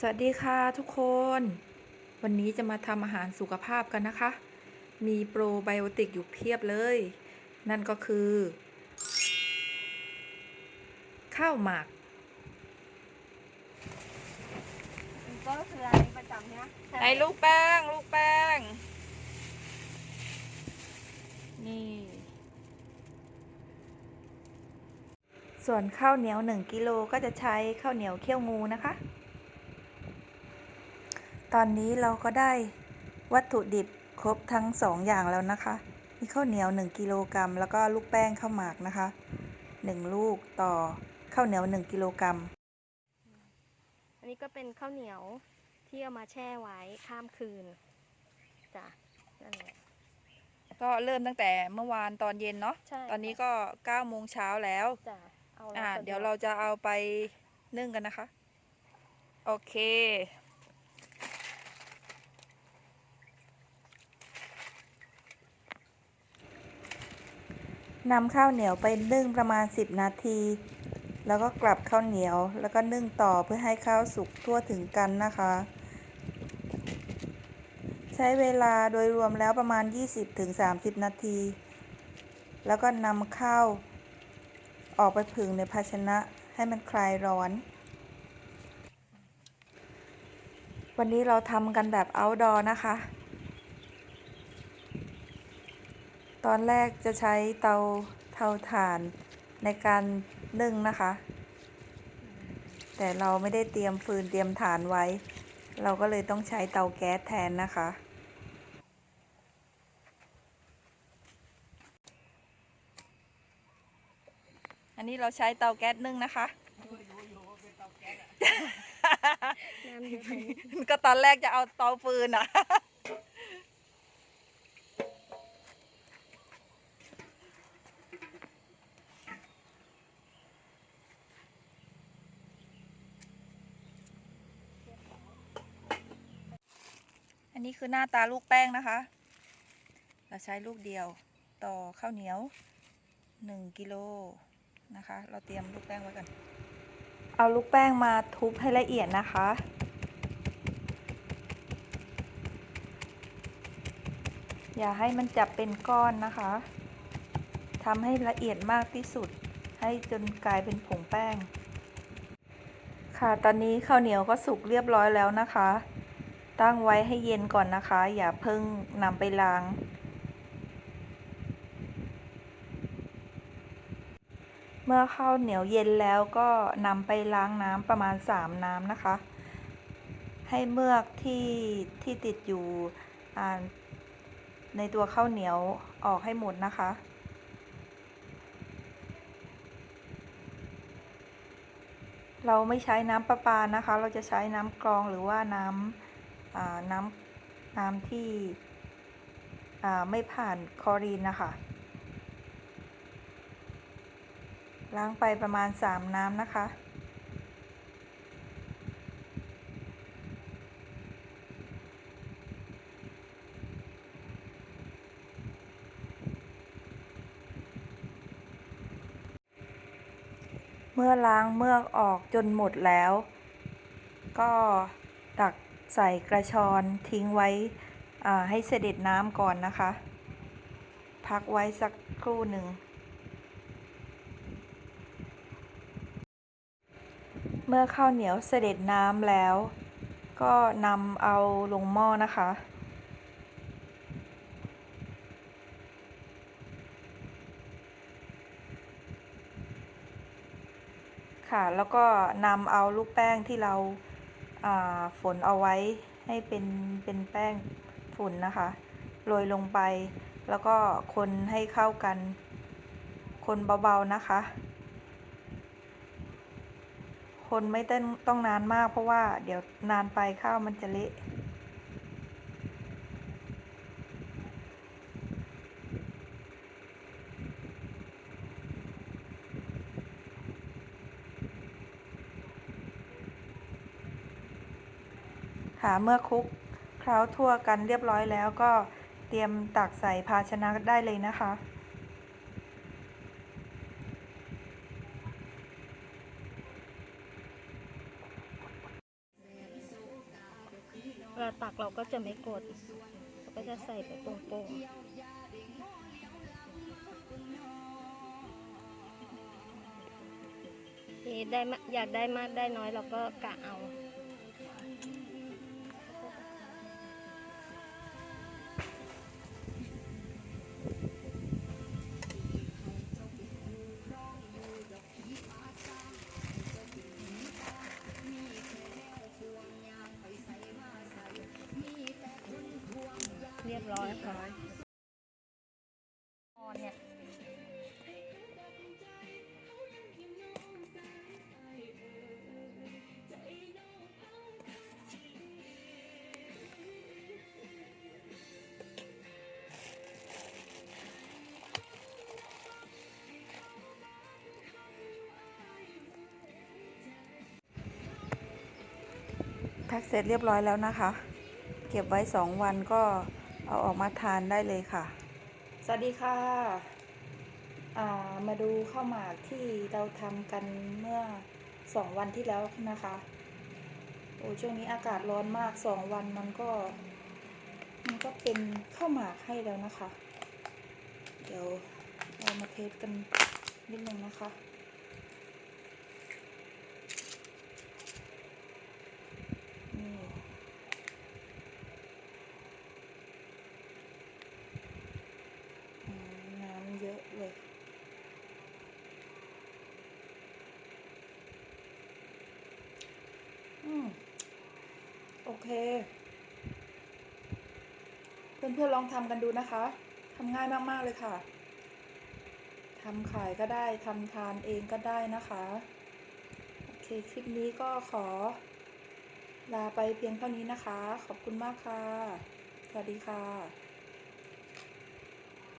สวัสดีค่ะทุกคน วันนี้จะมาทำอาหารสุขภาพกันนะคะ มีโปรไบโอติกอยู่เพียบเลย นั่นก็คือ ข้าวหมากก็คืออะไรประจำเนี้ยในลูกแป้ง ลูกแป้ง นี่ ส่วนข้าวเหนียว 1กิโลก็จะใช้ข้าวเหนียวเคี่ยวงูนะคะ ตอนนี้เราก็ได้วัตถุดิบครบทั้ง 2 อย่างแล้วนะคะ มีข้าวเหนียว 1 กิโลกรัมแล้วก็ลูกแป้งข้าวหมากนะคะ 1 ลูกต่อข้าวเหนียว 1 กิโลกรัม อันนี้ก็เป็นข้าวเหนียวที่เอามาแช่ไว้ข้ามคืนจ้ะนั่นแหละ ก็เริ่มตั้งแต่เมื่อวานตอนเย็นเนาะ ใช่ตอนนี้ก็9โมงเช้าแล้ว จ้ะเอาอ่า สะเดี๋ยวเราจะเอาไปนึ่งกันนะคะ โอเค นำข้าวเหนียวไปนึ่งประมาณ 10 นาที แล้วก็กลับข้าวเหนียว แล้วก็นึ่งต่อเพื่อให้ข้าวสุกทั่วถึงกันนะคะ ใช้เวลาโดยรวมแล้วประมาณ 20-30 นาที แล้วก็นำข้าว ออกไปผึ่งในภาชนะให้มันคลายร้อน วันนี้เราทำกันแบบ outdoor นะคะ ตอนแรกจะใช้เตาเตาถ่านในการนึ่งนะคะ แต่เราไม่ได้เตรียมฟืนเตรียมถ่านไว้ เราก็เลยต้องใช้เตาแก๊สแทนนะคะ อันนี้เราใช้เตาแก๊สนึ่งนะคะน้ำเยอะไปนิดก็ตอนแรกจะเอาเตาฟืนอะ นนี้คือหน้าตาลูกแป้งนะคะ เราใช้ลูกเดียวต่อข้าวเหนียว1กิโลนะคะ เราเตรียมลูกแป้งไว้ก่อน เอาลูกแป้งมาทุบให้ละเอียดนะคะ อย่าให้มันจับเป็นก้อนนะคะทำให้ละเอียดมากที่สุด ให้จนกลายเป็นผงแป้ง ค่ะ ตอนนี้ข้าวเหนียวก็สุกเรียบร้อยแล้วนะคะ ตั้งไว้ให้เย็นก่อนนะคะ อย่าเพิ่งนำไปล้าง เมื่อข้าวเหนียวเย็นแล้วก็นำไปล้างน้ำประมาณ 3 น้ำนะคะ ให้เมือกที่ที่ติดอยู่ในตัวข้าวเหนียวออกให้หมดนะคะ เราไม่ใช้น้ำประปานะคะ เราจะใช้น้ำกรองหรือว่าน้ำ น้ำน้ำที่ไม่ผ่านคอรีนนะคะ ล้างไปประมาณ 3 น้ำนะคะ เมื่อล้างเมือกออกจนหมดแล้ว ก็ ใส่กระชอนทิ้งไว้ให้เสด็จน้ำก่อนนะคะ พักไว้สักครู่หนึ่ง เมื่อข้าวเหนียวเสด็จน้ำแล้ว ก็นำเอาลงหม้อนะคะค่ะแล้วก็นำเอาลูกแป้งที่เรา ฝนเอาไว้ให้เป็นเป็นแป้งฝุ่นนะคะโรยลงไป แล้วก็คนให้เข้ากัน คนเบาๆนะคะ คนไม่ต้องต้องนานมากเพราะว่าเดี๋ยวนานไปข้าวมันจะเละ ค่ะ เมื่อคลุกเคล้าทั่วกันเรียบร้อยแล้วก็เตรียมตักใส่ภาชนะได้เลยนะคะเวลาตักเราก็จะไม่กดเราก็จะใส่ไปโป่งๆได้อยากได้มากได้น้อยเราก็กะเอา รียบร้อยค่ะออนเนี่ยแพ็กเสร็จเรียบร้อยแล้วนะคะ เก็บไว้สองวันก็ เอาออกมาทานได้เลยค่ะ สวัสดีค่ะามาดูข้าวหมากที่เราทำกันเมื่อสองวันที่แล้วนะคะโอ้ช่วงนี้อากาศร้อนมากสองวันมันก็ มันก็เป็นข้าวหมากให้แล้วนะคะ เดี๋ยวเรามาเทสกันนิดนึงนะคะ นี่อืมน้ำเยอะเลย อืม โอ เค เพื่อนๆลองทำกันดูนะคะทำง่ายมากๆเลยค่ะทำขายก็ได้ทำทานเองก็ได้นะคะโอเคคลิปนี้ก็ขอ ลาไปเพียงเท่านี้นะคะ ขอบคุณมากค่ะ สวัสดีค่ะ